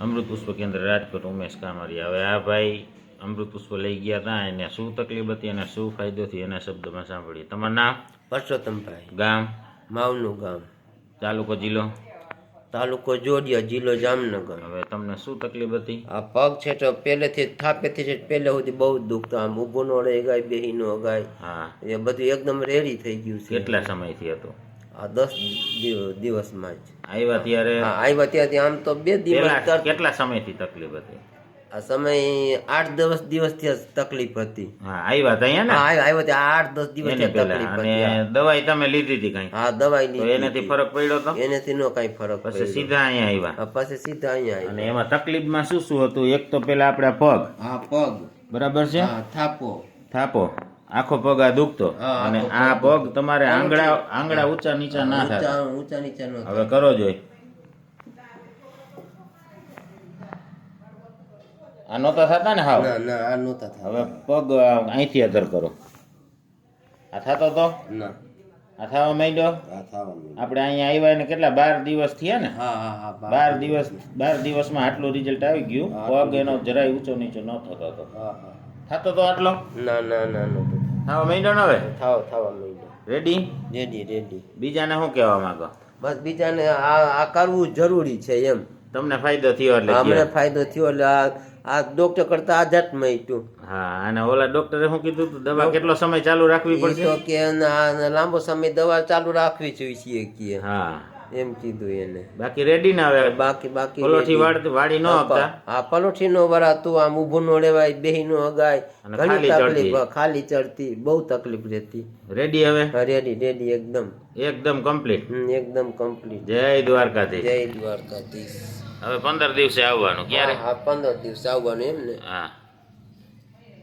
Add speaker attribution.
Speaker 1: અમૃત પુષ્પ કેન્દ્ર રાજકોટ ઉમેશ કામરિયા. હવે આ ભાઈ અમૃત પુષ્પ લઈ ગયા હતા એને શું તકલીફ હતી અને શું ફાયદો થયો એના શબ્દમાં સાંભળીએ. તમારું નામ?
Speaker 2: પરસોત્તમભાઈ.
Speaker 1: ગામ?
Speaker 2: માવનું ગામ.
Speaker 1: તાલુકો જિલ્લો?
Speaker 2: તાલુકો જોડિયા જિલ્લો જામનગર.
Speaker 1: હવે તમને શું તકલીફ હતી?
Speaker 2: આ પગ છે તો પહેલેથી થાપેથી છે પહેલે સુધી બહુ દુખતો આમ ઊભો નો રહે ગાય બેહી નો ગાય
Speaker 1: હા.
Speaker 2: એ બધું એકદમ રેડી થઈ ગયું છે.
Speaker 1: કેટલા સમયથી હતું?
Speaker 2: આ દસ દિવ- દિવસમાં જ.
Speaker 1: આવ્યા ત્યારે
Speaker 2: આવ્યા ત્યાંથી આમ તો બે દિવસ
Speaker 1: કેટલા સમયથી તકલીફ હતી?
Speaker 2: આ સમય આઠ દસ દિવસથી તકલીફ હતી.
Speaker 1: હા આવ્યા હતા અહીંયા
Speaker 2: હા
Speaker 1: ને
Speaker 2: આવ્યા ત્યાં આઠ દસ દિવસ તકલીફ
Speaker 1: અને દવાઈ તમે લીધી હતી કઈ?
Speaker 2: હા દવાઈ લીધી
Speaker 1: એનાથી ફરક પડ્યો તો?
Speaker 2: એનાથી નો કઈ ફરક
Speaker 1: પછી સીધા અહીંયા આવ્યા.
Speaker 2: હા, પછી સીધા અહીંયા
Speaker 1: અને
Speaker 2: આવ્યા
Speaker 1: એમાં તકલીફમાં શું શું હતું? એક તો પેલા આપણા પગ.
Speaker 2: હા પગ.
Speaker 1: બરાબર છે?
Speaker 2: હા થાપો.
Speaker 1: થાપો. આખો પગ આ દુખતો. અને આ
Speaker 2: પગ
Speaker 1: તમારે આંગળા આંગળા ઊંચા નીચા ના થાય.
Speaker 2: ઊંચા નીચા નો
Speaker 1: હવે કરો જોઈ. આ નહોતા થતા ને હાવ?
Speaker 2: ના ના આ નહોતા થતા.
Speaker 1: હવે પગ અહીંથી અધર કરો. આ થતો તો?
Speaker 2: ના.
Speaker 1: આ થવા માંડ્યો? આપણે અહીંયા આવ્યા ને કેટલા? બાર દિવસ થયા ને? બાર દિવસ બાર દિવસમાં આટલું રિઝલ્ટ આવી ગયું. પગ એનો જરાય ઊંચો નીચો ન થતો હતો. થતો તો આટલો?
Speaker 2: ના ના ના
Speaker 1: થવા મહિનો ને હવે?
Speaker 2: થાવ થવા મહિનો
Speaker 1: રેડી
Speaker 2: રેડી રેડી
Speaker 1: બીજાને શું કહેવા માંગો?
Speaker 2: બસ બીજાને આ આ કરવું જરૂરી છે એમ.
Speaker 1: તમને ફાયદો થયો એટલે
Speaker 2: અમને ફાયદો થયો એટલે આ આ ડોક્ટર કરતા આ જાત
Speaker 1: હા અને ઓલા ડોક્ટરે શું કીધું દવા કેટલો સમય ચાલુ રાખવી પડશે?
Speaker 2: તો કે લાંબો સમય દવા ચાલુ રાખવી જોઈએ કે.
Speaker 1: હા.
Speaker 2: એમ કીધું એને.
Speaker 1: બાકી રેડી ના આવે
Speaker 2: બાકી બાકી
Speaker 1: પલોઠી વાડ વાડી ન આપતા
Speaker 2: આ પલોઠી નો વરાતું આમ ઊભું નો લેવાય બેહી નો અગાય ઘણી
Speaker 1: ખાલી
Speaker 2: તકલીફ
Speaker 1: ચડતી.
Speaker 2: ખાલી ચડતી બહુ તકલીફ રહેતી.
Speaker 1: રેડી હવે?
Speaker 2: રેડી રેડી એકદમ.
Speaker 1: એકદમ કમ્પ્લીટ
Speaker 2: એકદમ કમ્પ્લીટ
Speaker 1: જય દ્વારકાધીશ.
Speaker 2: જય દ્વારકાધીશ.
Speaker 1: હવે પંદર દિવસે આવવાનું ક્યારે?
Speaker 2: હા પંદર દિવસે આવવાનું એમ ને.
Speaker 1: હા.